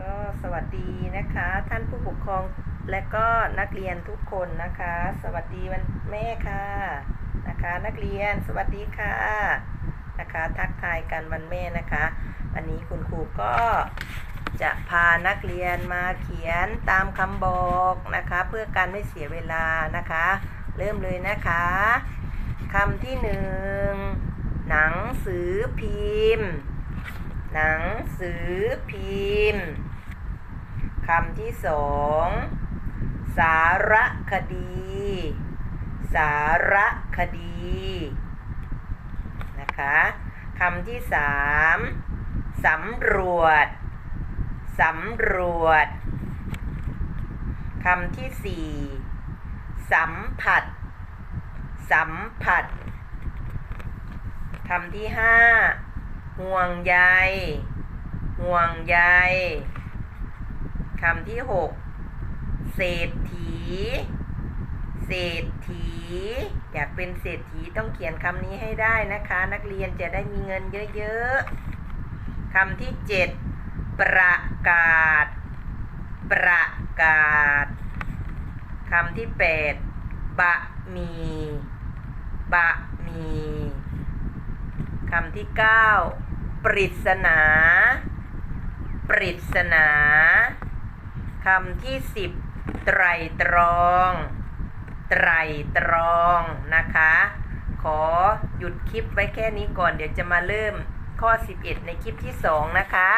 ก็สวัสดีนะคะ ท่านผู้ปกครองและก็นักเรียนทุกคนนะคะ สวัสดีวันแม่ค่ะนะคะ นักเรียนสวัสดีค่ะนะคะ ทักทายกันวันแม่นะคะ วันนี้คุณครูก็จะพานักเรียนมาเขียนตามคำบอกนะคะ เพื่อการไม่เสียเวลานะคะ เริ่มเลยนะคะคำที่หนึ่งหนังสือพิมพ์ หนังสือพิมพ์คำที่สองสารคดี สารคดีนะคะคำที่สามสำรวจสำรวจคำที่สี่สัมผัส สัมผัสคำที่ห้า ห่วงใย ห่วงใยคำที่หกเศรษฐี เศรษฐี อยากเป็นเศรษฐีต้องเขียนคำนี้ให้ได้นะคะ นักเรียนจะได้มีเงินเยอะๆคำที่เจ็ดประกาศ ประกาศคำที่แปดบะมี บะมีคำที่เก้า ปริศนา ปริศนาคำที่สิบไตรตรอง ไตรตรองนะคะ ขอหยุดคลิปไว้แค่นี้ก่อน เดี๋ยวจะมาเริ่มข้อ 11 ในคลิปที่ 2 นะคะ